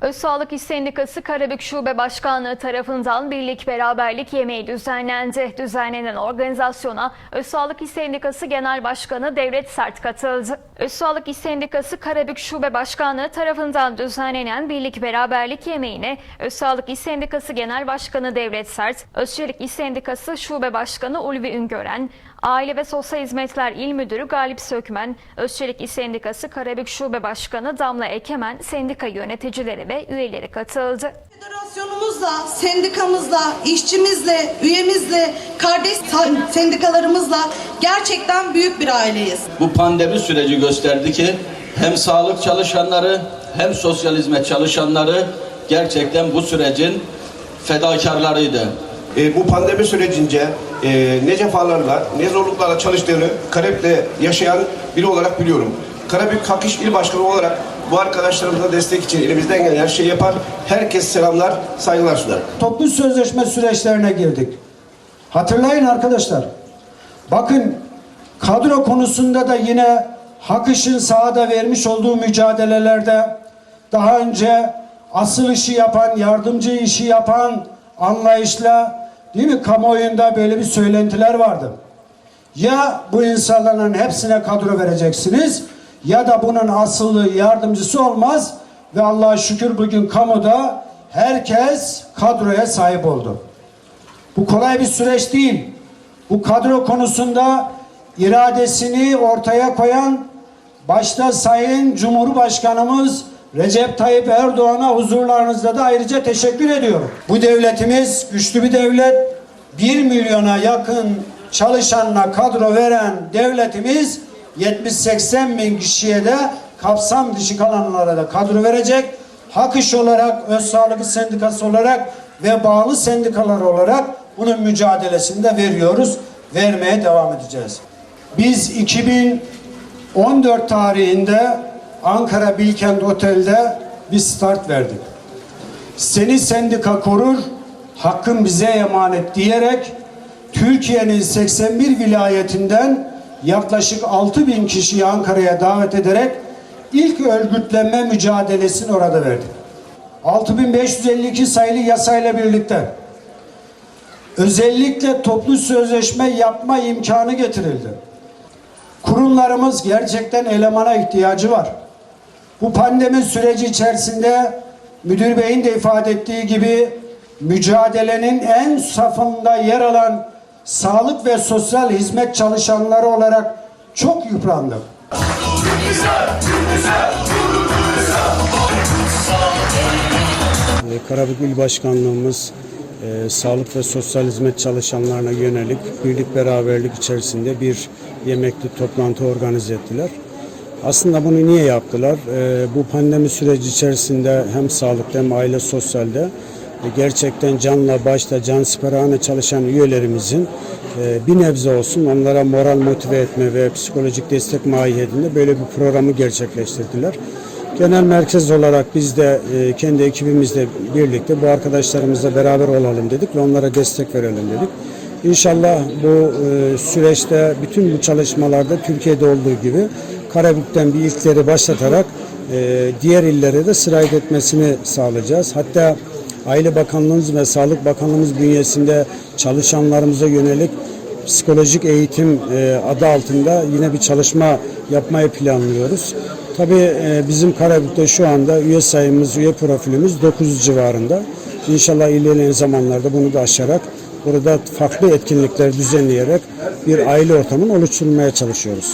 Öz Sağlık İş Sendikası Karabük Şube Başkanlığı tarafından birlik beraberlik yemeği düzenlendi. Düzenlenen organizasyona Öz Sağlık İş Sendikası Genel Başkanı Devlet Sert katıldı. Öz Sağlık İş Sendikası Karabük Şube Başkanlığı tarafından düzenlenen birlik beraberlik yemeğine Öz Sağlık İş Sendikası Genel Başkanı Devlet Sert, Özçelik İş Sendikası Şube Başkanı Ulvi Üngören, Aile ve Sosyal Hizmetler İl Müdürü Galip Sökmen, Özçelik İş Sendikası Karabük Şube Başkanı Damla Ekemen, sendika yöneticileri ve üyeleri katıldı. Federasyonumuzla, sendikamızla, işçimizle, üyemizle, kardeş sendikalarımızla gerçekten büyük bir aileyiz. Bu pandemi süreci gösterdi ki hem sağlık çalışanları hem sosyal hizmet çalışanları gerçekten bu sürecin fedakarlarıydı. E, bu pandemi sürecince e, ne cefalarla, ne zorluklarla çalıştığını Karabük'te yaşayan biri olarak biliyorum. Karabük Hak İş İl Başkanı olarak bu arkadaşlarımıza destek için elimizden gelen her şeyi yapar. Herkes selamlar, saygılar sunar. toplu sözleşme süreçlerine girdik. Hatırlayın arkadaşlar. Bakın kadro konusunda da yine Hak İş'in sahada vermiş olduğu mücadelelerde daha önce asıl işi yapan, yardımcı işi yapan anlayışla değil mi kamuoyunda böyle bir söylentiler vardı. Ya bu insanların hepsine kadro vereceksiniz ya da bunun asıllı yardımcısı olmaz ve Allah'a şükür bugün kamuda herkes kadroya sahip oldu. Bu kolay bir süreç değil. Bu kadro konusunda iradesini ortaya koyan başta Sayın Cumhurbaşkanımız Recep Tayyip Erdoğan'a huzurlarınızda da ayrıca teşekkür ediyorum. Bu devletimiz güçlü bir devlet. 1 milyona yakın çalışanına kadro veren devletimiz 70-80 bin kişiye de kapsam dışı kalanlara da kadro verecek. Hak iş olarak, öz sağlık sendikası olarak ve bağlı sendikalar olarak bunun mücadelesini de veriyoruz. Vermeye devam edeceğiz. Biz 2014 tarihinde Ankara Bilkent Otel'de bir start verdik. Seni sendika korur, hakkın bize emanet diyerek Türkiye'nin 81 vilayetinden yaklaşık 6 bin kişiyi Ankara'ya davet ederek ilk örgütlenme mücadelesini orada verdik. 6552 sayılı yasayla birlikte özellikle toplu sözleşme yapma imkanı getirildi. Kurumlarımız gerçekten elemana ihtiyacı var. Bu pandemi süreci içerisinde müdür beyin de ifade ettiği gibi mücadelenin en safında yer alan sağlık ve sosyal hizmet çalışanları olarak çok yıprandık. Ee, Karabük İl Başkanlığımız e, sağlık ve sosyal hizmet çalışanlarına yönelik birlik beraberlik içerisinde bir yemekli toplantı organize ettiler. Aslında bunu niye yaptılar? E, bu pandemi süreci içerisinde hem sağlıkta hem aile sosyalde gerçekten canla başta can siperhane çalışan üyelerimizin e, bir nebze olsun onlara moral motive etme ve psikolojik destek mahiyetinde böyle bir programı gerçekleştirdiler. Genel merkez olarak biz de e, kendi ekibimizle birlikte bu arkadaşlarımızla beraber olalım dedik ve onlara destek verelim dedik. İnşallah bu e, süreçte bütün bu çalışmalarda Türkiye'de olduğu gibi Karabük'ten bir ilkleri başlatarak diğer illere de sirayet etmesini sağlayacağız. Hatta Aile Bakanlığımız ve Sağlık Bakanlığımız bünyesinde çalışanlarımıza yönelik psikolojik eğitim e, adı altında yine bir çalışma yapmayı planlıyoruz. Tabii e, bizim Karabük'te şu anda üye sayımız, üye profilimiz 900 civarında. İnşallah ilerleyen zamanlarda bunu da aşarak burada farklı etkinlikler düzenleyerek bir aile ortamını oluşturmaya çalışıyoruz.